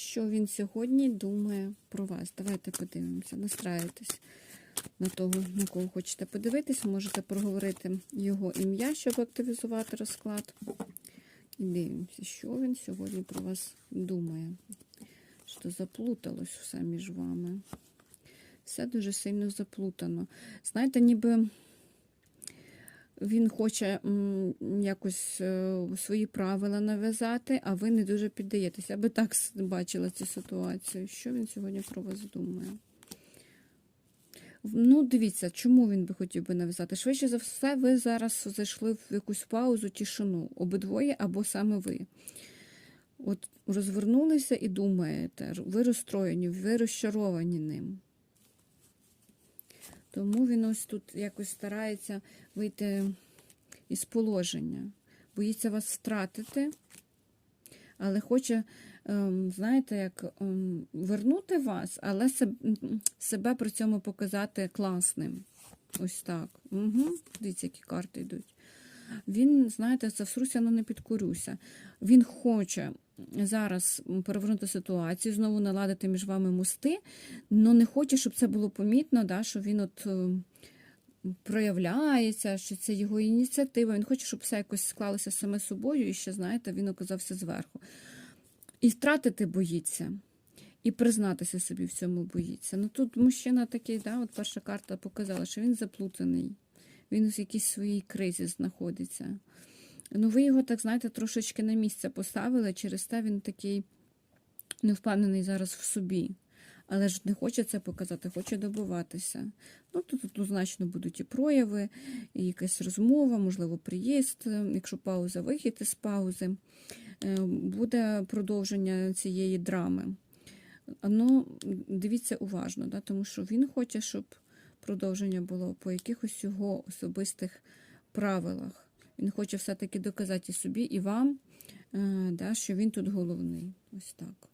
що він сьогодні думає про вас. Давайте подивимося, настраюйтесь на того, на кого хочете подивитись. Можете проговорити його ім'я, щоб активізувати розклад. І дивимося, що він сьогодні про вас думає. Що заплуталось все між вами. Все дуже сильно заплутано. Знаєте, ніби він хоче якось е, свої правила нав'язати, а ви не дуже піддаєтеся. Я би так бачила цю ситуацію. Що він сьогодні про вас думає? Ну, дивіться, чому він би хотів би нав'язати? Швидше за все, ви зараз зайшли в якусь паузу, тишину, обидвоє або саме ви. От розвернулися і думаєте, ви розстроєні, ви розчаровані ним. Тому він ось тут якось старається вийти із положення. Боїться вас втратити, але хоче, ем, знаєте, як ем, вернути вас, але себе при цьому показати класним. Ось так. Угу. Дивіться, які карти йдуть. Він, знаєте, це всруся, але не підкорюся. Він хоче зараз перевернути ситуацію, знову наладити між вами мости, але не хоче, щоб це було помітно, да, що він от е, проявляється, що це його ініціатива. Він хоче, щоб все якось склалося саме собою, і ще, знаєте, він оказався зверху. І втратити боїться. І признатися собі в цьому боїться. Ну тут мужчина такий, да, от перша карта показала, що він заплутаний, він в якійсь своїй кризі знаходиться. Ну, ви його, так знаєте, трошечки на місце поставили, через те він такий не впевнений зараз в собі. Але ж не хоче це показати, хоче добиватися. Ну, тут однозначно будуть і прояви, і якась розмова, можливо, приїзд, якщо пауза, вихід із паузи. Е, Буде продовження цієї драми. Ну, дивіться уважно, да, тому що він хоче, щоб продовження було по якихось його особистих правилах. Він хоче все-таки доказати і собі, і вам, е, що він тут головний. Ось так.